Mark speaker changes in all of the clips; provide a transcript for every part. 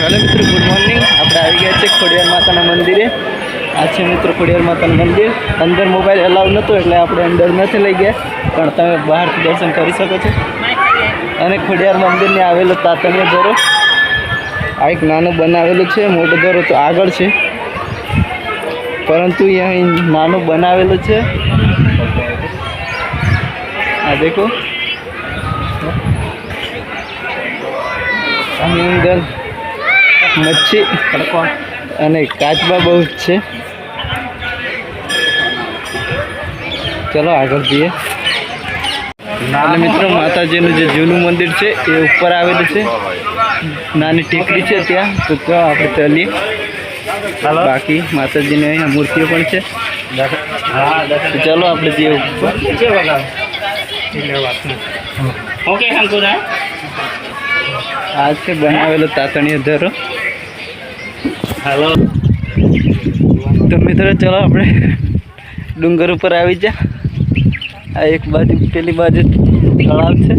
Speaker 1: Hello મિત્રો good morning આપણે આવી ગયા છે ખોડિયાર માતાના મંદિરે. આ છે મિત્રો ખોડિયાર માતાનું મંદિર. અંદર મોબાઈલ અલાઉ નહોતો, એટલે આપણે અંદર નથી લઈ ગયા. પણ તમે બહારથી દર્શન કરી શકો છો. અને ખોડિયાર મંદિરને આવેલો તાતણીય ધરો. આ એક નાનો બનાવેલું છે, મોટો ધરો તો આગળ છે. પરંતુ અહીં નાનું બનાવેલું છે. આ દેખો. અહીં અંદર મચ્છી અને કાચબા બહુ જ છે. ચલો આગળ જઈએ. એટલે મિત્રો માતાજીનું જે જૂનું મંદિર છે એ ઉપર આવેલું છે. નાની ટેકરી છે ત્યાં તો ત્યાં આપણે ચાલીએ. બાકી માતાજીની અહીંયા મૂર્તિઓ પણ છે. તો ચાલો આપણે જઈએ ઉપર. આ છે બનાવેલો તાતણીય ધરો.
Speaker 2: હેલો
Speaker 1: તો મિત્રો, ચલો આપણે ડુંગર ઉપર આવી જા. આ એક બાજુ, પેલી બાજુ તળાવ છે.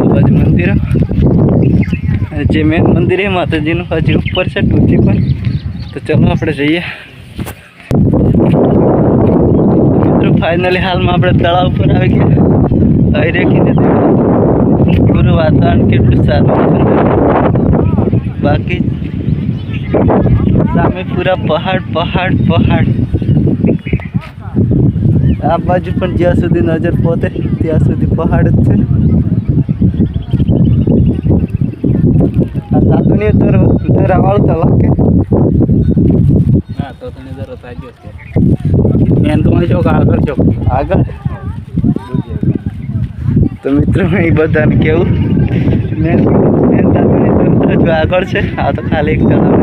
Speaker 1: આ બાજુ મંદિરો. જે મેન મંદિર એ માતાજીનું, હજી ઉપર છે ટૂંચી પર તો ચલો આપણે જઈએ. મિત્રો ફાઇનલી હાલમાં આપણે તળાવ ઉપર આવી ગયા. અહીં રેખી દીધું પૂરું વાતાવરણ કેટલું સારું બાકી સામે પૂરા પહાડ પહાડ પહાડ. આ બાજુ પણ જ્યાં સુધી નજર પહોંચે ત્યાં સુધી પહાડ જ છે. આ સાધુની તો ધરાવાળું તલાક
Speaker 2: હા તો તને જરા છે. મેન તો મને ચોક આગળ ચોક
Speaker 1: આગળ? તો મિત્રો એ બધાને કેવું? મેન મેન તાતુની આગળ છે આ તો ખાલી એક તળાવ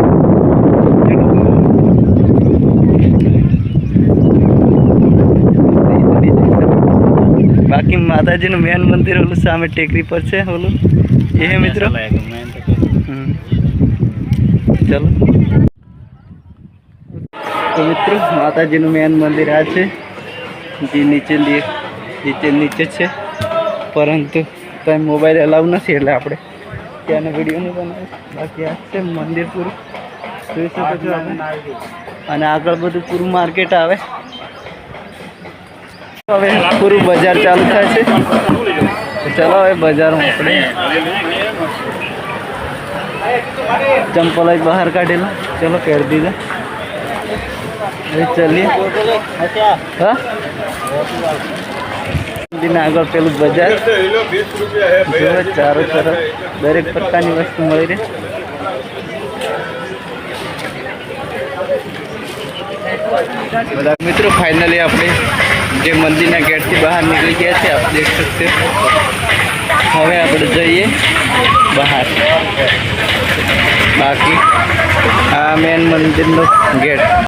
Speaker 1: બાકી માતાજીનું મેન મંદિર ઓલું સામે ટેકરી પર છે ઓલું. એ મિત્રો. ચલો. તો મિત્રો માતાજીનું મેન મંદિર આ છે. જે નીચે નીચે નીચે છે. પરંતુ ત્યાં મોબાઈલ અલાવ નથી એટલે આપણે ત્યાંનો વીડિયો નહીં બનાવે બાકી આ છે મંદિર પૂરું. જોઈ શકો છો અને આગળ બધું પૂરું માર્કેટ આવે. હવે પૂરું બજાર ચાલુ થાય છે. ચલો હવે બજારમાં આપણે ચંપલ જ બહાર કાઢેલા. ચલો કેર દીધા. હવે ચલીએ. આગળ પેલું બજાર. જોવે ચારો તરફ દરેક પ્રકારની વસ્તુ મળી રહે. બધા મિત્રો ફાઇનલી આપણે જે મંદિરના ગેટથી બહાર નીકળી ગયા છે, આપ દેખ શકતે હવે આપણે જઈએ બહાર. બાકી આ મેન મંદિરનો ગેટ.